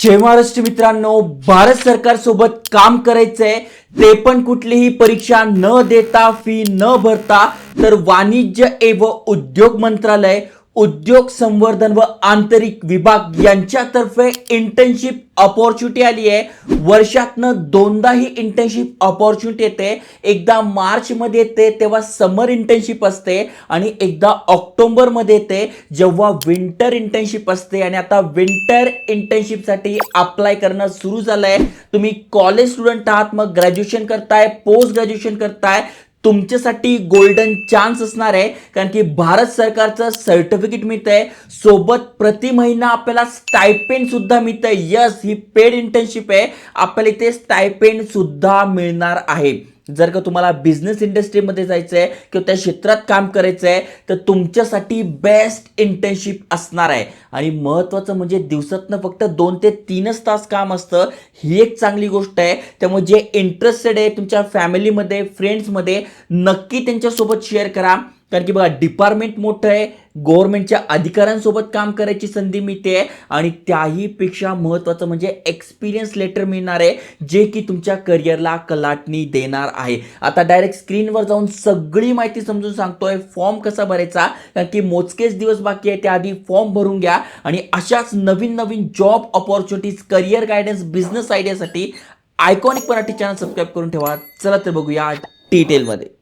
जय महाराष्ट्र मित्रांनो भारत सरकार सोबत काम करायचंय ते पण कुठलीही परीक्षा न देता फी न भरता तर वाणिज्य एवं उद्योग मंत्रालय उद्योग संवर्धन व आंतरिक विभाग यांच्यातर्फे इंटर्नशिप अपॉर्च्युनिटी आली आहे. वर्षातनं दोनदा ही इंटर्नशिप अपॉर्च्युनिटी येते. एकदा मार्च मध्ये येते तेव्हा समर इंटर्नशिप असते आणि एकदा ऑक्टोबरमध्ये येते जेव्हा विंटर इंटर्नशिप असते. आणि आता विंटर इंटर्नशिपसाठी अप्लाय करणं सुरू झालंय. तुम्ही कॉलेज स्टुडंट आहात मग ग्रॅज्युएशन करताय पोस्ट ग्रॅज्युएशन करताय. तुमच्यासाठी गोल्डन चान्स असणार आहे. कारण की भारत सरकारचं सर्टिफिकेट मिळत आहे सोबत प्रति महिना आपल्याला स्टायपेंड सुद्धा मिळत आहे यस ही पेड इंटर्नशिप आहे. आपल्याला इथे स्टायपेंड सुद्धा मिळणार आहे. जर का तुम्हाला बिझनेस इंडस्ट्रीमध्ये जायचं आहे किंवा त्या क्षेत्रात काम करायचं आहे तर तुमच्यासाठी बेस्ट इंटर्नशिप असणार आहे. आणि महत्त्वाचं म्हणजे दिवसातनं फक्त दोन ते तीनच तास काम असतं ही एक चांगली गोष्ट आहे. त्यामुळे जे इंटरेस्टेड आहे तुमच्या फॅमिलीमध्ये फ्रेंड्समध्ये नक्की त्यांच्यासोबत शेअर करा. कारण की बघा डिपार्टमेंट मोठं आहे गव्हर्नमेंटच्या अधिकाऱ्यांसोबत काम करायची संधी मिळते आणि त्याहीपेक्षा महत्त्वाचं म्हणजे एक्सपिरियन्स लेटर मिळणार आहे जे की तुमच्या करिअरला कलाटणी देणार आहे. आता डायरेक्ट स्क्रीनवर जाऊन सगळी माहिती समजून सांगतोय फॉर्म कसा भरायचा कारण की मोजकेच दिवस बाकी आहे त्याआधी फॉर्म भरून घ्या आणि अशाच नवीन नवीन job opportunities career guidance business आयडियासाठी iconic Marathi channel subscribe करून ठेवा. चला तर बघूया डिटेलमध्ये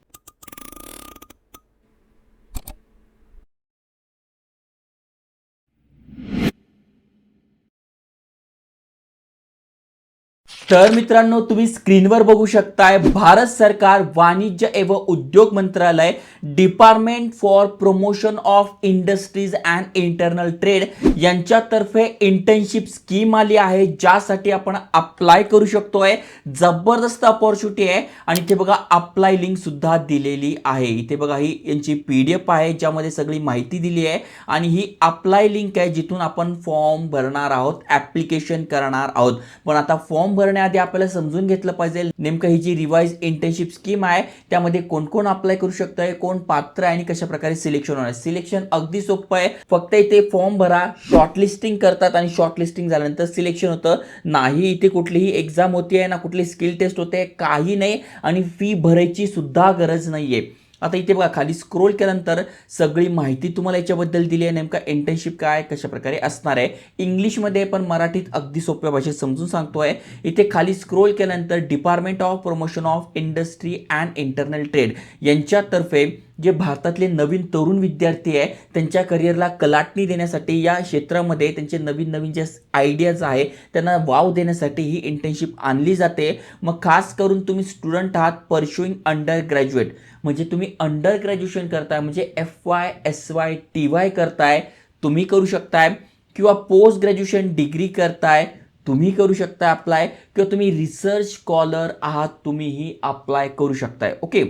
तर मित्रांनो तुम्ही स्क्रीनवर बघू शकताय भारत सरकार वाणिज्य एवं उद्योग मंत्रालय department for promotion of industries and internal trade यांच्यातर्फे इंटर्नशिप स्कीम आली आहे ज्यासाठी आपण अप्लाय करू शकतोय. जबरदस्त अपॉर्च्युनिटी आहे आणि इथे बघा अप्लाय लिंक सुद्धा दिलेली आहे. इथे बघा ही यांची पी डी एफ आहे ज्यामध्ये सगळी माहिती दिली आहे आणि ही अप्लाय लिंक आहे जिथून आपण फॉर्म भरणार आहोत ऍप्लिकेशन करणार आहोत. पण आता फॉर्म करण्याआधी आपल्याला समजून घेतलं पाहिजे. नेमकं ही जी रिवाईज इंटर्नशिप स्कीम आहे त्यामध्ये कोण कोण अप्लाय करू शकतंय कोण पात्र आहे आणि कशा प्रकारे सिलेक्शन होणार सिलेक्शन अगदी सोपं आहे. फक्त इथे फॉर्म भरा शॉर्टलिस्टिंग करतात आणि शॉर्टलिस्टिंग झाल्यानंतर सिलेक्शन होतं. नाही इथे कुठलीही एक्झाम होते ना कुठली स्किल टेस्ट होते काही नाही. आणि फी भरायची सुद्धा गरज नाहीये. आता इथे बघा खाली स्क्रोल केल्यानंतर सगळी माहिती तुम्हाला याच्याबद्दल दिली आहे. नेमका इंटर्नशिप काय कशा प्रकारे असणार आहे? इंग्लिशमध्ये पण मराठीत अगदी सोप्या भाषेत समजून सांगतो आहे इथे खाली स्क्रोल केल्यानंतर department of promotion of industry and internal trade यांच्यातर्फे जे भारतातले नवीन तरुण विद्यार्थी आहे त्यांच्या करिअरला कलाटणी देण्यासाठी या क्षेत्रामध्ये त्यांचे नवीन नवीन जे आयडियाज आहे त्यांना वाव देण्यासाठी ही इंटर्नशिप आणली जाते. मग खास करून तुम्ही स्टुडंट आहात परशुईंग अंडर ग्रॅज्युएट म्हणजे तुम्ही अंडर ग्रॅज्युएशन करताय म्हणजे F Y S Y T Y करताय तुम्ही करू शकताय. किंवा पोस्ट ग्रॅज्युएशन डिग्री करताय तुम्ही करू शकताय अप्लाय किंवा तुम्ही रिसर्च स्कॉलर आहात तुम्हीही अप्लाय करू शकताय. ओके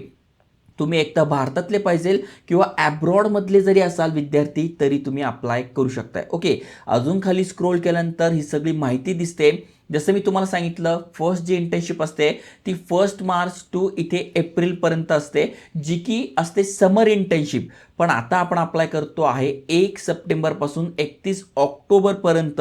तुम्ही एकदा भारतातले पाहिजे किंवा ॲब्रॉडमधले जरी असाल विद्यार्थी तरी तुम्ही अप्लाय करू शकताय. ओके अजून खाली स्क्रोल केल्यानंतर ही सगळी माहिती दिसते. जसं मी तुम्हाला सांगितलं फर्स्ट जी इंटर्नशिप असते ती फर्स्ट मार्च टू इथे एप्रिलपर्यंत असते जी की असते समर इंटर्नशिप पण आता आपण अप्लाय करतो आहे एक सप्टेंबरपासून एकतीस ऑक्टोबरपर्यंत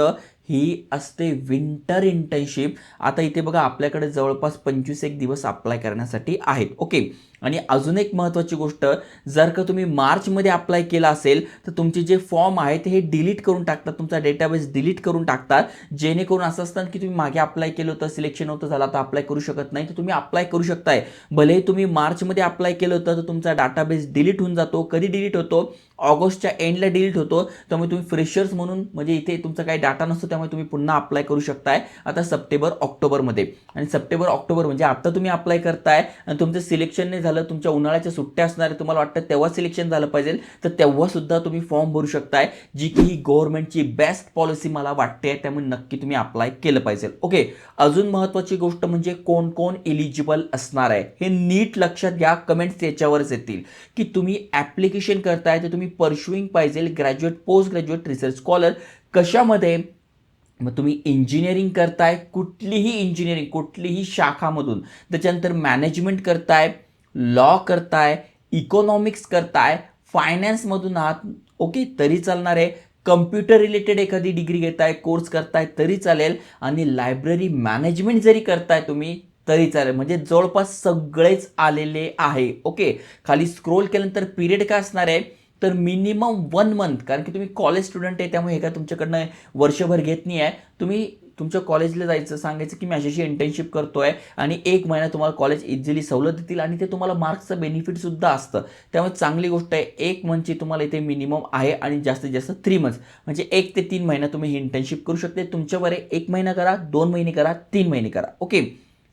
ही असते विंटर इंटर्नशिप आता इथे बघा आपल्याकडे जवळपास पंचवीस एक दिवस अप्लाय करण्यासाठी आहेत. ओके आणि अजून एक महत्त्वाची गोष्ट जर का तुम्ही मार्चमध्ये अप्लाय केला असेल तर तुमचे जे फॉर्म आहेत हे डिलीट करून टाकतात. तुमचा डेटाबेस डिलीट करून टाकतात. जेणेकरून असं असतं की तुम्ही मागे अप्लाय केलं होतं सिलेक्शन होतं झालं आता अप्लाय करू शकत नाही तर तुम्ही अप्लाय करू शकताय. भलेही तुम्ही मार्चमध्ये अप्लाय केलं होतं तर तुमचा डाटाबेस डिलीट होऊन जातो. कधी डिलीट होतो? ऑगस्टच्या एंडला डिलीट होतो त्यामुळे तुम्ही फ्रेशर्स म्हणून म्हणजे इथे तुमचा काही डाटा नसतो त्यामुळे तुम्ही पुन्हा अप्लाय करू शकताय. आता सप्टेंबर ऑक्टोबरमध्ये. आणि सप्टेंबर ऑक्टोबर म्हणजे आता तुम्ही अप्लाय करताय आणि तुमचं सिलेक्शन नाही झालं तुमच्या उन्हाळ्याच्या सुट्ट्या असणार आहे तुम्हाला वाटतं तेव्हा सिलेक्शन झालं पाहिजे तर तेव्हासुद्धा तुम्ही फॉर्म भरू शकताय जी की ही गव्हर्नमेंटची बेस्ट पॉलिसी मला वाटते त्यामुळे नक्की तुम्ही अप्लाय केलं पाहिजे. ओके अजून महत्त्वाची गोष्ट म्हणजे कोण कोण इलिजिबल असणार आहे? हे नीट लक्षात घ्या कमेंट्स याच्यावरच येतील. की तुम्ही ॲप्लिकेशन करताय तर तुम्ही परश्युईंग पाहिजे graduate post graduate research scholar कशामध्ये? मग तुम्ही इंजिनिअरिंग करताय कुठलीही इंजिनिअरिंग कुठलीही शाखामधून. त्याच्यानंतर मॅनेजमेंट करताय लॉ करताय इकॉनॉमिक्स करताय फायनान्समधून आहात ओके तरी चालणार आहे. कम्प्युटर रिलेटेड एखादी डिग्री घेताय कोर्स करताय तरी चालेल. आणि लायब्ररी मॅनेजमेंट जरी करताय तुम्ही तरी चालेल. म्हणजे जवळपास सगळेच आलेले आहे ओके खाली स्क्रोल केल्यानंतर पिरियड काय असणार आहे? तर मिनिमम वन मंथ कारण की तुम्ही कॉलेज स्टुडंट आहे त्यामुळे हे काय तुमच्याकडनं वर्षभर घेत नाही आहे. तुम्ही तुमच्या कॉलेजला जायचं सांगायचं की मी अशी इंटर्नशिप आहे आणि एक महिना तुम्हाला कॉलेज इझिली सवलत देतील आणि ते तुम्हाला मार्क्सचं बेनिफिटसुद्धा असतं. त्यामुळे चांगली गोष्ट आहे एक मंथची तुम्हाला इथे मिनिमम आहे आणि जास्तीत जास्त थ्री मंथ्स म्हणजे एक ते तीन महिना तुम्ही ही इंटर्नशिप करू शकते. तुमच्यावर आहे एक महिना करा दोन महिने करा तीन महिने करा. ओके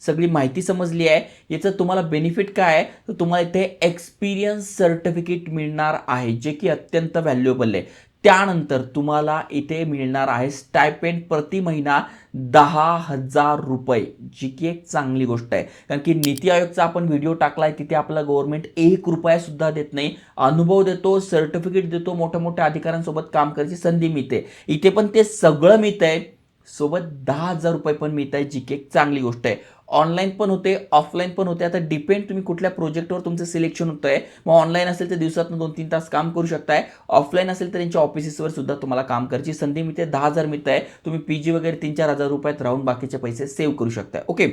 सगळी माहिती समजली आहे. याचं तुम्हाला बेनिफिट काय आहे? तर तुम्हाला इथे एक्सपिरियन्स सर्टिफिकेट मिळणार आहे जे की अत्यंत व्हॅल्युएबल आहे. त्यानंतर तुम्हाला इथे मिळणार आहे स्टायपेंड प्रति महिना दहा हजार रुपये जी की एक चांगली गोष्ट आहे. कारण की नीती आयोगचा आपण व्हिडिओ टाकला आहे तिथे आपला गव्हर्नमेंट एक रुपयासुद्धा देत नाही. अनुभव देतो सर्टिफिकेट देतो मोठ्या मोठ्या अधिकाऱ्यांसोबत काम करायची संधी मिळते. इथे पण ते सगळं मिळतं आहे सोबत दहा हजार रुपये पण मिळत आहे जी की एक चांगली गोष्ट आहे. ऑनलाईन पण होते ऑफलाईन पण होते. आता डिपेंड तुम्ही कुठल्या प्रोजेक्टवर तुमचं सिलेक्शन होतं आहे मग ऑनलाईन असेल तर दिवसातून दोन तीन तास काम करू शकताय. ऑफलाईन असेल तर त्यांच्या ऑफिसेसवर सुद्धा तुम्हाला काम करायची संधी मिळते दहा हजार मिळत आहे. तुम्ही पी जी वगैरे तीन चार हजार रुपयात राहून बाकीचे पैसे सेव्ह करू शकताय. ओके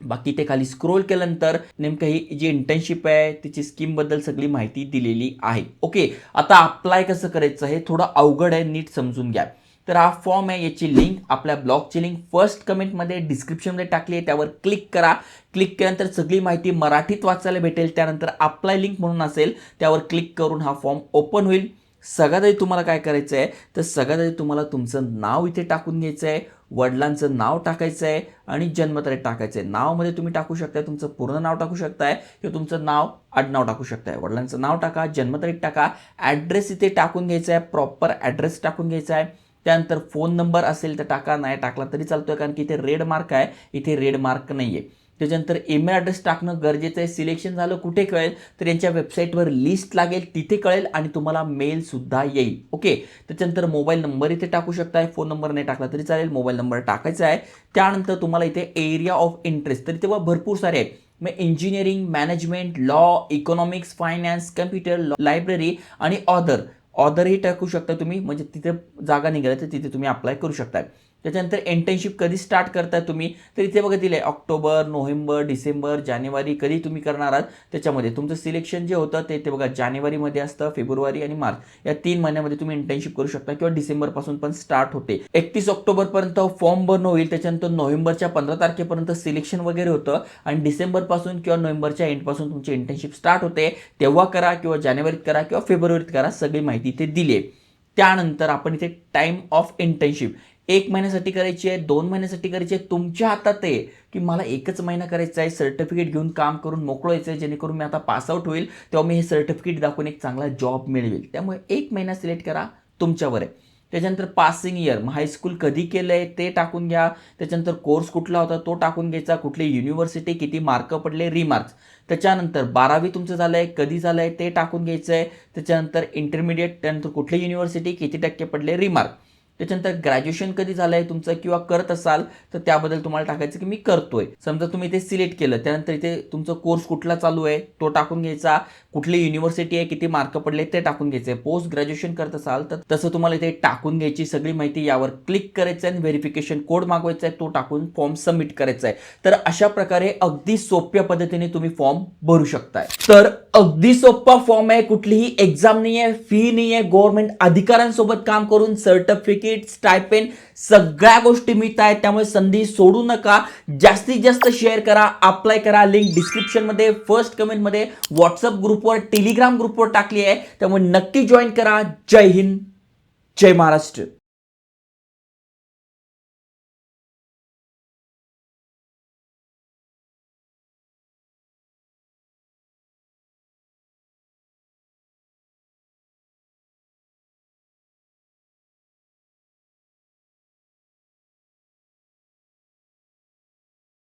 बाकी ते खाली स्क्रोल केल्यानंतर नेमकं ही जी इंटर्नशिप आहे तिची स्कीमबद्दल सगळी माहिती दिलेली आहे. ओके आता अप्लाय कसं करायचं हे थोडं अवघड आहे नीट समजून घ्या. तर हा फॉर्म आहे याची लिंक आपल्या ब्लॉगची लिंक फर्स्ट कमेंटमध्ये डिस्क्रिप्शनमध्ये टाकली आहे त्यावर क्लिक करा. क्लिक केल्यानंतर सगळी माहिती मराठीत वाचायला भेटेल. त्यानंतर अप्लाय लिंक म्हणून असेल त्यावर क्लिक करून हा फॉर्म ओपन होईल. सगळ्यात आधी तुम्हाला काय करायचं आहे तर सगळ्यात आधी तुम्हाला तुमचं नाव इथे टाकून घ्यायचं आहे. वडिलांचं नाव टाकायचं आहे आणि जन्मतारीख टाकायचं आहे. नावमध्ये तुम्ही टाकू शकताय तुमचं पूर्ण नाव टाकू शकताय किंवा तुमचं नाव आडनाव टाकू शकताय. वडिलांचं नाव टाका जन्मतारीख टाका ॲड्रेस इथे टाकून घ्यायचा आहे प्रॉपर ॲड्रेस टाकून घ्यायचा आहे. त्यानंतर फोन नंबर असेल तर टाका नाही टाकला तरी चालतोय कारण की इथे रेड मार्क आहे इथे रेड मार्क नाही आहे त्याच्यानंतर ईमेल ॲड्रेस टाकणं गरजेचं आहे. सिलेक्शन झालं कुठे कळेल? तर यांच्या वेबसाईटवर लिस्ट लागेल तिथे कळेल आणि तुम्हाला मेलसुद्धा येईल. ओके त्याच्यानंतर मोबाईल नंबर इथे टाकू शकताय. फोन नंबर नाही टाकला तरी चालेल. मोबाईल नंबर टाकायचा आहे. त्यानंतर तुम्हाला इथे एरिया ऑफ इंटरेस्ट तरी तेव्हा भरपूर सारे आहेत. मग engineering management law economics finance computer library आणि ऑदर ऑदरही टाकू शकता तुम्ही म्हणजे तिथे जागा निघाल्या तर तिथे तुम्ही अप्लाय करू शकता त्याच्यानंतर इंटर्नशिप कधी स्टार्ट करताय तुम्ही? तर इथे बघा दिलं आहे ऑक्टोबर नोव्हेंबर डिसेंबर जानेवारी कधी तुम्ही करणार आहात? त्याच्यामध्ये तुमचं सिलेक्शन जे होतं ते ते बघा जानेवारीमध्ये असतं फेब्रुवारी आणि मार्च. या तीन महिन्यामध्ये तुम्ही इंटर्नशिप करू शकता किंवा डिसेंबरपासून पण स्टार्ट होते. एकतीस ऑक्टोबरपर्यंत फॉर्म भरणं होईल त्याच्यानंतर नोव्हेंबरच्या पंधरा तारखेपर्यंत सिलेक्शन वगैरे होतं आणि डिसेंबरपासून किंवा नोव्हेंबरच्या एंडपासून तुमची इंटर्नशिप स्टार्ट होते. तेव्हा करा किंवा जानेवारीत करा किंवा फेब्रुवारीत करा सगळी माहिती इथे दिली आहे त्यानंतर आपण इथे टाइम ऑफ इंटर्नशिप एक महिन्यासाठी करायची आहे दोन महिन्यासाठी करायची आहे तुमच्या हातात आहे की मला एकच महिना करायचा आहे सर्टिफिकेट घेऊन काम करून मोकळं आहे जेणेकरून मी आता पासआउट होईल तेव्हा मी हे सर्टिफिकेट दाखवून एक चांगला जॉब मिळवेल. त्यामुळे एक महिना सिलेक्ट करा तुमच्यावर आहे. त्याच्यानंतर पासिंग इयर मग हायस्कूल कधी केलं आहे ते टाकून घ्या. त्याच्यानंतर कोर्स कुठला होता तो टाकून घ्यायचा. कुठली युनिव्हर्सिटी किती मार्क पडले? रिमार्क्स त्याच्यानंतर बारावी तुमचं झालं आहे कधी झालं आहे ते टाकून घ्यायचं आहे त्याच्यानंतर इंटरमिडिएट त्यानंतर कुठली युनिव्हर्सिटी किती टक्के पडले? रिमार्क त्याच्यानंतर ग्रॅज्युएशन कधी झालं आहे तुमचं किंवा करत असाल तर त्याबद्दल तुम्हाला टाकायचं की मी करतोय. समजा तुम्ही इथे सिलेक्ट केलं त्यानंतर इथे तुमचा कोर्स कुठला चालू आहे तो टाकून घ्यायचा. कुठली युनिव्हर्सिटी आहे किती मार्क पडले ते टाकून घ्यायचे पोस्ट ग्रॅज्युएशन करत असाल तर तसं तुम्हाला इथे टाकून घ्यायची सगळी माहिती यावर क्लिक करायचं आहे आणि व्हेरिफिकेशन कोड मागवायचा आहे तो टाकून फॉर्म सबमिट करायचा आहे. तर अशा प्रकारे अगदी सोप्या पद्धतीने तुम्ही फॉर्म भरू शकताय. तर अगदी सोपा फॉर्म आहे कुठलीही एक्झाम नाही आहे फी नाही आहे गव्हर्नमेंट अधिकाऱ्यांसोबत काम करून सर्टिफिकेट स्टायपेन सगळ्या गोष्टी मिळत आहेत त्यामुळे संधी सोडू नका. जास्तीत जास्त शेअर करा अप्लाय करा. लिंक डिस्क्रिप्शनमध्ये फर्स्ट कमेंटमध्ये व्हॉट्सअप ग्रुपवर टेलिग्राम ग्रुपवर टाकली आहे. त्यामुळे नक्की जॉईन करा. जय हिंद. जय महाराष्ट्र.